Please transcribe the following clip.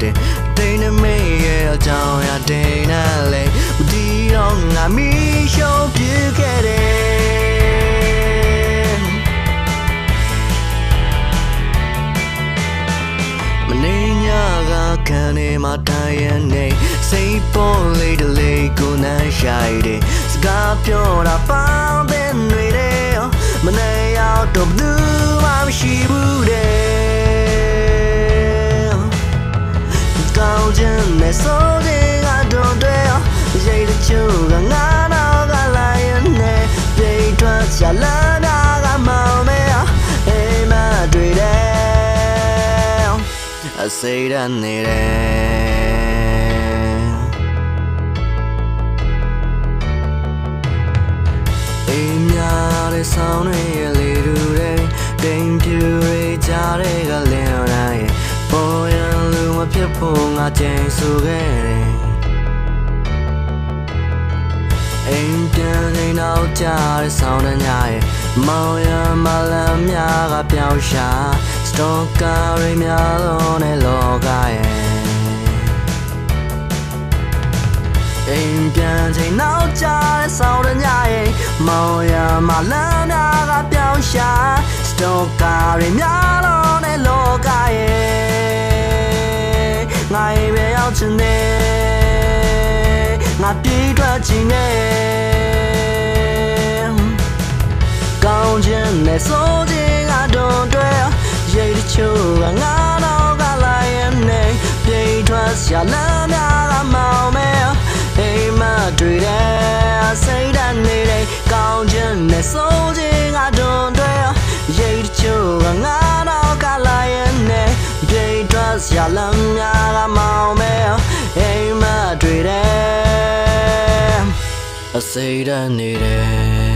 တင်ဒိနေမေရဲ့အကြောင်းအရာဒိနေလေဦးဒီတော့ငါမီးရှုံးပြခဲ့တယ်မနေညာကခံနေမှာတိုင်းရနေစိတ်ပေါ်လေးတလေးကိုနမ်းရှိုက်တယ် လုံးချင်းနဲ့ဆိုတဲ့ကတော့တွေ့ရိတ်တချို့ကငါတော့ကလာရင်နဲ့ပြေးထွက်ချလာတာကမောင်မဲအိမ်မတွေ့တယ်အစိတ်ရနေတယ်ေးများတဲ့ဆောင်းတွေ ကြင်ဆိုခဲ့တယ်အိမ်ပြန်နေတော့ကြားတဲ့ဆောင်းတညာရဲ့မောင်ရမလန်များကပြောင်းရှာစတော့ကာရီများလုံးနဲ့လောကရဲ့အိမ်ပြန်ချိန်နောက်ကြားတဲ့ဆောင်းတညာရဲ့မောင်ရမလန်များကပြောင်းရှာစတော့ကာရီများလုံးနဲ့လောက ချင်တယ်ငါပြေးထွက်ချင်တယ်ကောင်းခြင်းနဲ့စိုးခြင်းကတွန်တွဲရိတ်တချို့ကငါ ပြေးထွက်စရာလမ်းများကမောင်မဲအိမ်မတွေ့တယ်အစိတ်ဓာတ်နေတယ်